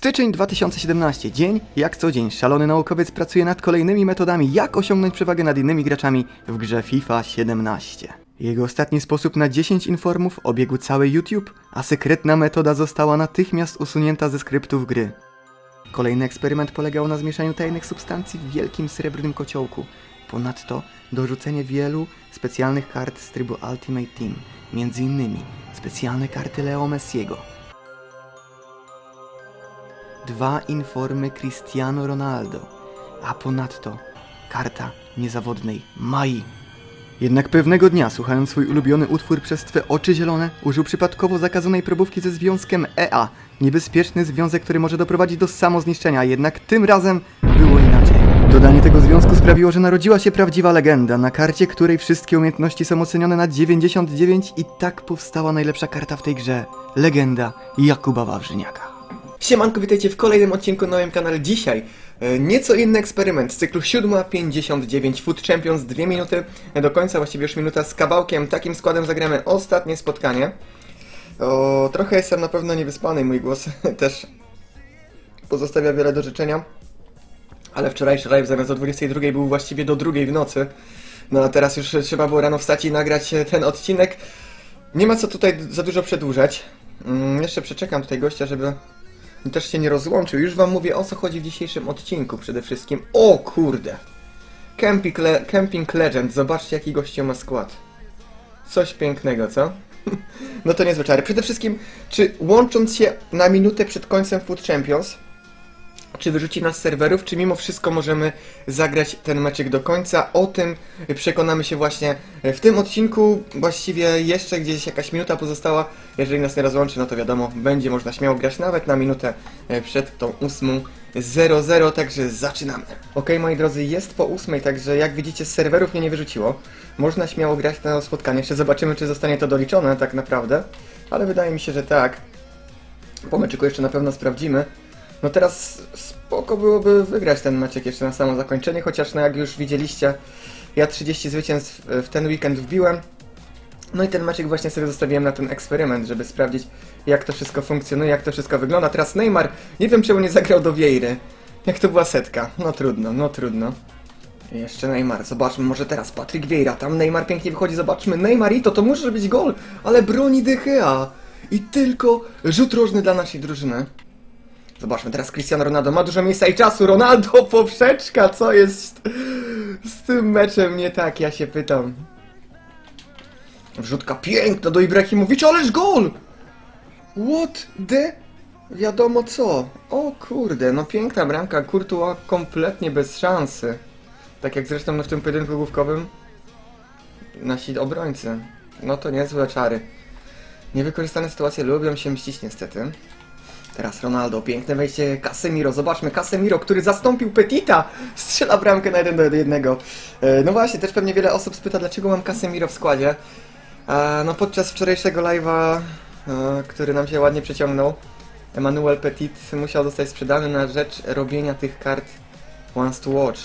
Styczeń 2017. Dzień jak co dzień. Szalony naukowiec pracuje nad kolejnymi metodami, jak osiągnąć przewagę nad innymi graczami w grze FIFA 17. Jego ostatni sposób na 10 informów obiegł cały YouTube, a sekretna metoda została natychmiast usunięta ze skryptów gry. Kolejny eksperyment polegał na zmieszaniu tajnych substancji w wielkim srebrnym kociołku. Ponadto dorzucenie wielu specjalnych kart z trybu Ultimate Team, innymi specjalne karty Leo Messiego, dwa informy Cristiano Ronaldo, a ponadto karta niezawodnej Mai. Jednak pewnego dnia, słuchając swój ulubiony utwór przez twe oczy zielone, użył przypadkowo zakazanej probówki ze związkiem EA. Niebezpieczny związek, który może doprowadzić do samozniszczenia, jednak tym razem było inaczej. Dodanie tego związku sprawiło, że narodziła się prawdziwa legenda, na karcie której wszystkie umiejętności są ocenione na 99 i tak powstała najlepsza karta w tej grze. Legenda Jakuba Wawrzyniaka. Siemanko, witajcie w kolejnym odcinku na moim kanale. Dzisiaj e, nieco inny eksperyment z cyklu 7.59 Food Champions, 2 minuty do końca, właściwie już minuta z kawałkiem. Takim składem zagramy ostatnie spotkanie. O, trochę jestem na pewno niewyspany, mój głos też pozostawia wiele do życzenia. Ale wczorajszy live zamiast o 22 był właściwie do drugiej w nocy. No a teraz już trzeba było rano wstać i nagrać e, ten odcinek. Nie ma co tutaj za dużo przedłużać. Mm, jeszcze przeczekam tutaj gościa, żeby też się nie rozłączył. Już wam mówię o co chodzi w dzisiejszym odcinku przede wszystkim. O kurde! Camping, Le Camping Legend. Zobaczcie jaki gościu ma skład. Coś pięknego, co? no to niezłe czary. Przede wszystkim, czy łącząc się na minutę przed końcem Food Champions, czy wyrzuci nas z serwerów, czy mimo wszystko możemy zagrać ten meczek do końca. O tym przekonamy się właśnie w tym odcinku. Właściwie jeszcze gdzieś jakaś minuta pozostała. Jeżeli nas nie rozłączy, no to wiadomo, będzie można śmiało grać nawet na minutę e, przed tą 8.00, także zaczynamy. Ok, moi drodzy, jest po 8, także jak widzicie z serwerów mnie nie wyrzuciło. Można śmiało grać na spotkanie. Jeszcze zobaczymy, czy zostanie to doliczone tak naprawdę. Ale wydaje mi się, że tak. Po meczyku jeszcze na pewno sprawdzimy. No teraz spoko byłoby wygrać ten meczek jeszcze na samo zakończenie, chociaż no jak już widzieliście, ja 30 zwycięstw w ten weekend wbiłem. No i ten meczek właśnie sobie zostawiłem na ten eksperyment, żeby sprawdzić jak to wszystko funkcjonuje, jak to wszystko wygląda. Teraz Neymar, nie wiem czemu nie zagrał do Wiejry. Jak to była setka. No trudno, no trudno. Jeszcze Neymar, zobaczmy, może teraz Patryk Vieira, tam Neymar pięknie wychodzi, zobaczmy, Neymar i to, może być gol, ale broni De Gea. I tylko rzut rożny dla naszej drużyny. Zobaczmy teraz Cristiano Ronaldo. Ma dużo miejsca i czasu. Ronaldo poprzeczka. Co jest z tym meczem nie tak? Ja się pytam. Wrzutka piękna do Ibrahimowicza, ależ gol! What the... Wiadomo co. O kurde, no piękna bramka. Courtois kompletnie bez szansy. Tak jak zresztą no w tym pojedynku główkowym nasi obrońcy. No to niezłe czary. Niewykorzystane sytuacje lubią się mścić niestety. Teraz Ronaldo, piękne wejście Casemiro. Zobaczmy, Casemiro, który zastąpił Petita, strzela bramkę na 1 do 1. E, No właśnie, też pewnie wiele osób spyta, dlaczego mam Casemiro w składzie. E, No podczas wczorajszego live'a, e, który nam się ładnie przeciągnął, Emmanuel Petit musiał zostać sprzedany na rzecz robienia tych kart Once to Watch.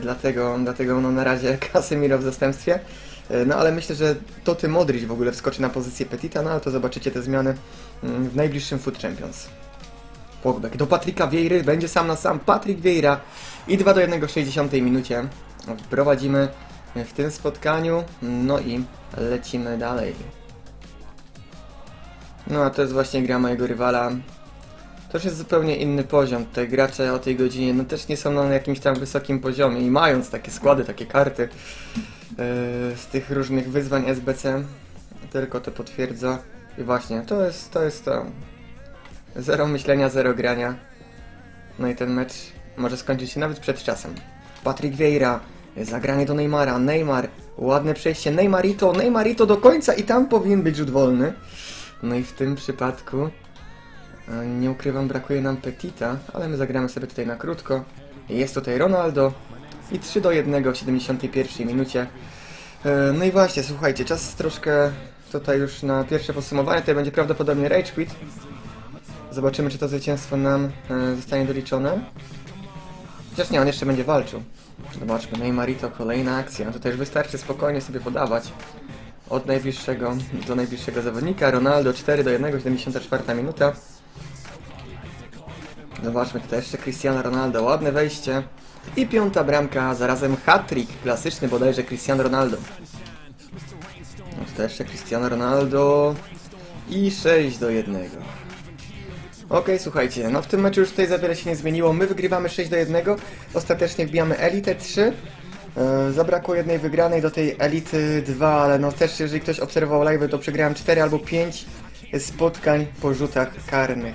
Dlatego, dlatego no na razie Casemiro w zastępstwie. E, No ale myślę, że Toty Modric w ogóle wskoczy na pozycję Petita, no ale to zobaczycie te zmiany mm, w najbliższym Food Champions. Pogba do Patryka Vieiry, będzie sam na sam Patryk Vieira i 2 do 1 w 60 minucie. Prowadzimy w tym spotkaniu, no i lecimy dalej. No a to jest właśnie gra mojego rywala. To już jest zupełnie inny poziom. Te gracze o tej godzinie no też nie są na jakimś tam wysokim poziomie i mając takie składy, takie karty z tych różnych wyzwań SBC, tylko to potwierdza. I właśnie, to jest to. Jest to. Zero myślenia, zero grania. No i ten mecz może skończyć się nawet przed czasem. Patryk Vieira, zagranie do Neymara, Neymar, ładne przejście, Neymarito, Neymarito do końca i tam powinien być rzut wolny. No i w tym przypadku, e, nie ukrywam, brakuje nam Petita, ale my zagramy sobie tutaj na krótko. Jest tutaj Ronaldo i 3 do 1 w 71 minucie. E, No i właśnie, słuchajcie, czas troszkę tutaj już na pierwsze podsumowanie, tutaj będzie prawdopodobnie Rage Quit. Zobaczymy, czy to zwycięstwo nam e, zostanie doliczone. Chociaż nie, on jeszcze będzie walczył. Zobaczmy, Neymarito, kolejna akcja. Tutaj już wystarczy spokojnie sobie podawać. Od najbliższego do najbliższego zawodnika. Ronaldo 4 do 1, 74 minuta. Zobaczmy, tutaj jeszcze Cristiano Ronaldo, ładne wejście. I piąta bramka, zarazem hat-trick, klasyczny bodajże Cristiano Ronaldo. No tutaj jeszcze Cristiano Ronaldo i 6 do 1. Okej, słuchajcie, no w tym meczu już tutaj za wiele się nie zmieniło. My wygrywamy 6 do 1, ostatecznie wbijamy Elite 3. Yy, zabrakło jednej wygranej do tej Elity 2, ale no też jeżeli ktoś obserwował live, to przegrałem 4 albo 5 spotkań po rzutach karnych.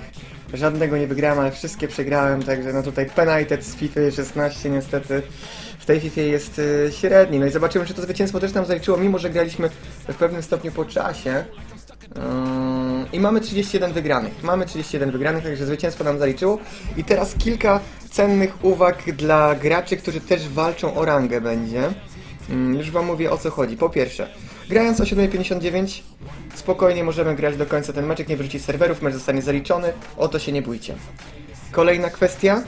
Żadnego nie wygrałem, ale wszystkie przegrałem, także no tutaj penalty z FIFA 16 niestety w tej FIFA jest y, średni. No i zobaczymy, czy to zwycięstwo też nam zaliczyło, mimo że graliśmy w pewnym stopniu po czasie. Yy, I mamy 31 wygranych. Mamy 31 wygranych, także zwycięstwo nam zaliczyło. I teraz kilka cennych uwag dla graczy, którzy też walczą o rangę będzie. Mm, Już wam mówię o co chodzi. Po pierwsze, grając o 7.59 spokojnie możemy grać do końca ten meczek, nie wyrzuci serwerów, mecz zostanie zaliczony, o to się nie bójcie. Kolejna kwestia,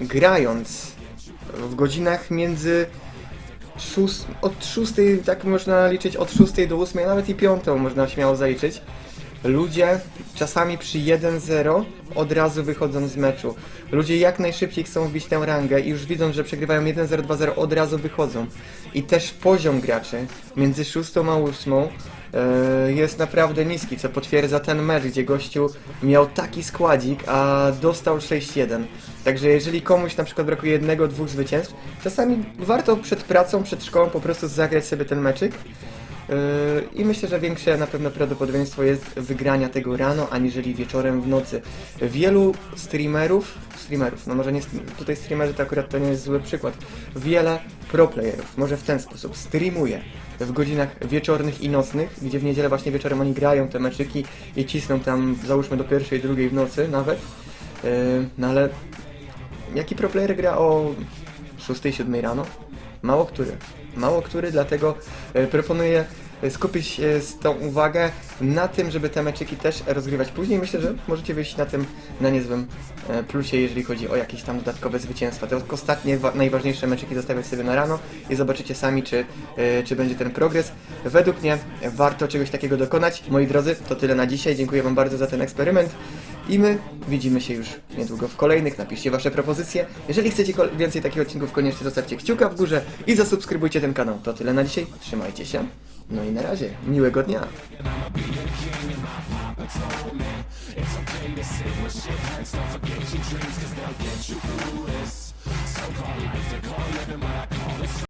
grając w godzinach między szóst, od 6, tak można liczyć od 6 do 8, nawet i 5 można śmiało zaliczyć. Ludzie czasami przy 1-0 od razu wychodzą z meczu. Ludzie jak najszybciej chcą wbić tę rangę i już widzą, że przegrywają 1-0, 2-0, od razu wychodzą. I też poziom graczy między 6 a 8 e, jest naprawdę niski, co potwierdza ten mecz, gdzie gościu miał taki składzik, a dostał 6-1. Także jeżeli komuś na przykład brakuje jednego, dwóch zwycięstw, czasami warto przed pracą, przed szkołą po prostu zagrać sobie ten meczyk. Yy, I myślę, że większe na pewno prawdopodobieństwo jest wygrania tego rano, aniżeli wieczorem w nocy. Wielu streamerów, streamerów, no może nie, tutaj streamerzy to akurat to nie jest zły przykład, wiele pro playerów, może w ten sposób, streamuje w godzinach wieczornych i nocnych, gdzie w niedzielę właśnie wieczorem oni grają te meczyki i cisną tam załóżmy do pierwszej, drugiej w nocy nawet. Yy, No ale jaki pro player gra o 6-7 rano? Mało który. Mało który, dlatego e, proponuję e, skupić tą uwagę na tym, żeby te meczyki też rozgrywać później. Myślę, że możecie wyjść na tym na niezłym e, plusie, jeżeli chodzi o jakieś tam dodatkowe zwycięstwa. Te ostatnie, wa- najważniejsze meczyki zostawiać sobie na rano i zobaczycie sami, czy, czy będzie ten progres. Według mnie warto czegoś takiego dokonać. Moi drodzy, to tyle na dzisiaj. Dziękuję Wam bardzo za ten eksperyment. I my widzimy się już niedługo w kolejnych. Napiszcie Wasze propozycje. Jeżeli chcecie więcej takich odcinków, koniecznie zostawcie kciuka w górze i zasubskrybujcie ten kanał. To tyle na dzisiaj. Trzymajcie się. No i na razie. Miłego dnia.